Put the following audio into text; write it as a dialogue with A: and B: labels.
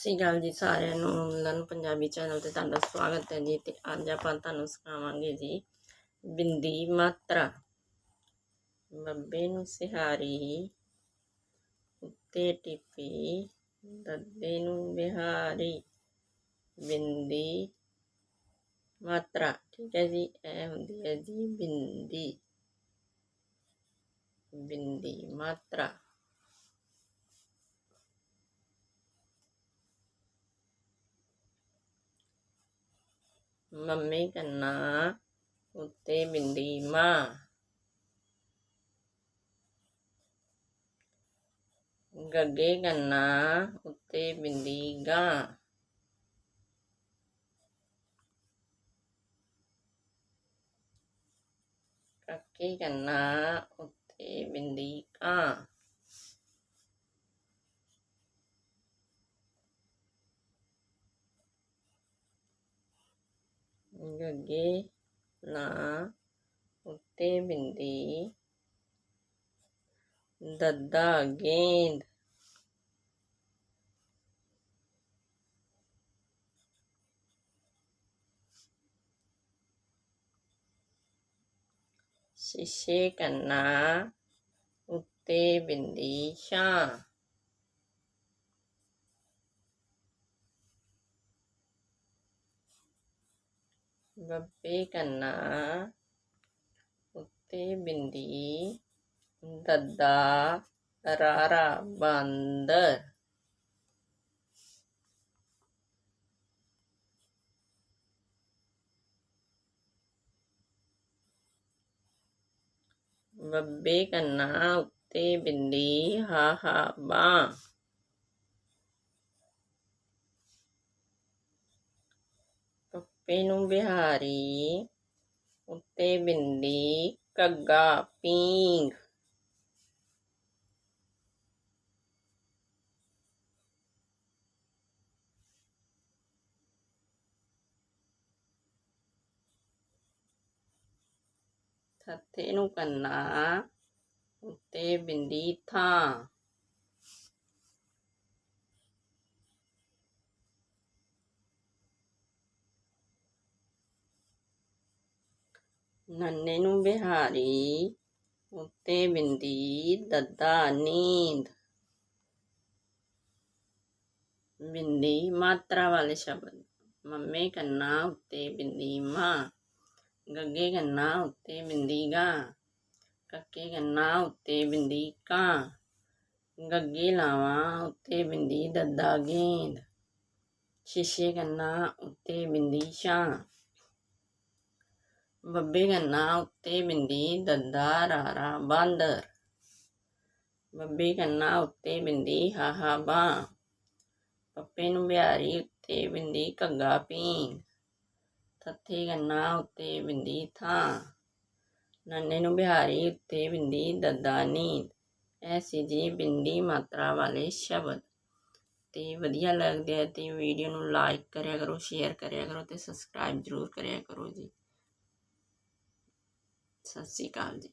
A: ਸਤਿ ਸ਼੍ਰੀ ਅਕਾਲ ਜੀ ਸਾਰਿਆਂ ਨੂੰ ਲਰਨ ਪੰਜਾਬੀ ਚੈਨਲ ਤੇ ਤੁਹਾਡਾ ਸਵਾਗਤ ਹੈ ਜੀ ਤੇ ਅੱਜ ਆਪਾਂ ਤੁਹਾਨੂੰ ਸਿਖਾਵਾਂਗੇ ਜੀ ਬਿੰਦੀ ਮਾਤਰਾ। ਬੱਬੇ ਨੂੰ ਸਿਹਾਰੀ, ਉੱਤੇ ਟਿੱਪੀ, ਦੱਦੇ ਨੂੰ ਬਿਹਾਰੀ, ਬਿੰਦੀ ਮਾਤਰਾ। ਠੀਕ ਹੈ ਜੀ, ਇਹ ਹੁੰਦੀ ਹੈ ਜੀ ਬਿੰਦੀ ਬਿੰਦੀ ਮਾਤਰਾ। ਮੰਮੀ ਕੰਨਾ ਉੱਤੇ ਬਿੰਦੀ ਮਾਂ। ਗੱਗੇ ਕੰਨਾ ਉੱਤੇ ਬਿੰਦੀ ਗਾਂ। ਕੱਕੇ ਕੰਨਾ ਉੱਤੇ ਬਿੰਦੀ ਕਾਂ। ਅੱਗੇ ਨਾ ਉੱਤੇ ਬਿੰਦੀ। ਦੱਦਾ ਗੇਂਦ। ਸ਼ੀਸ਼ੇ ਕੰਨਾ ਉੱਤੇ ਬਿੰਦੀ ਛਾਂ। ਬੱਬੇ ਕੰਨਾ ਉੱਤੇ ਬਿੰਦੀ ਦੱਦਾ ਰਾਰਾ ਬਾਂਦਰ। ਬੱਬੇ ਕੰਨਾ ਉੱਤੇ ਬਿੰਦੀ ਹਾ ਹਾ ਬਾਂ ਪੱਪੇ ਨੂੰ ਬਿਹਾਰੀ ਉੱਤੇ ਬਿੰਦੀ ਕੱਗਾ ਪੀਂਗ ਥੱਥੇ ਨੂੰ ਕੰਨਾ ਉੱਤੇ ਬਿੰਦੀ ਥਾਂ। ਨੰਨੇ ਨੂੰ ਬਿਹਾਰੀ, ਉੱਤੇ ਬਿੰਦੀ, ਦੱਦਾ ਨੀਂਦ। ਬਿੰਦੀ ਮਾਤਰਾ ਵਾਲੇ ਸ਼ਬਦ। ਮੰਮੇ ਕੰਨਾ ਉੱਤੇ ਬਿੰਦੀ ਮਾਂ, ਗੱਗੇ ਕੰਨਾ ਉੱਤੇ ਬਿੰਦੀ ਗਾਂ, ਕੱਕੇ ਕੰਨਾ ਉੱਤੇ ਬਿੰਦੀ ਕਾਂ, ਗੱਗੇ ਲਾਵਾਂ ਉੱਤੇ ਬਿੰਦੀ ਦੱਦਾ ਗੇਂਦ, ਸ਼ੀਸ਼ੇ ਕੰਨਾ ਉੱਤੇ ਬਿੰਦੀ ਛਾਂ। ਬੱਬੇ ਕੰਨਾ ਉੱਤੇ ਬਿੰਦੀ ਦੱਦਾ ਰਾਰਾ ਬਾਂਦਰ ਬੱਬੇ ਕੰਨਾ ਉੱਤੇ ਬਿੰਦੀ, ਹਾਹਾ ਬਾਂ ਪੱਪੇ ਨੂੰ ਬਿਹਾਰੀ ਉੱਤੇ ਬਿੰਦੀ, ਘੱਗਾ ਪੀਂਗ ਥੱਥੇ ਕੰਨਾ ਉੱਤੇ ਬਿੰਦੀ, ਥਾਂ। ਨੰਨੇ ਨੂੰ ਬਿਹਾਰੀ ਉੱਤੇ ਬਿੰਦੀ, ਦੱਦਾ ਨੀਂਦ। ਐਸੀ ਜੀ ਬਿੰਦੀ ਮਾਤਰਾ ਵਾਲੇ ਸ਼ਬਦ। ਤੇ ਵਧੀਆ ਲੱਗਦੇ ਆ ਤੇ ਵੀਡੀਓ ਨੂੰ ਲਾਈਕ ਕਰਿਆ ਕਰੋ ਸ਼ੇਅਰ ਕਰਿਆ ਕਰੋ ਤੇ ਸਬਸਕ੍ਰਾਈਬ ਜ਼ਰੂਰ ਕਰਿਆ ਕਰੋ ਜੀ। ਸਤਿ ਸ਼੍ਰੀ ਅਕਾਲ ਜੀ।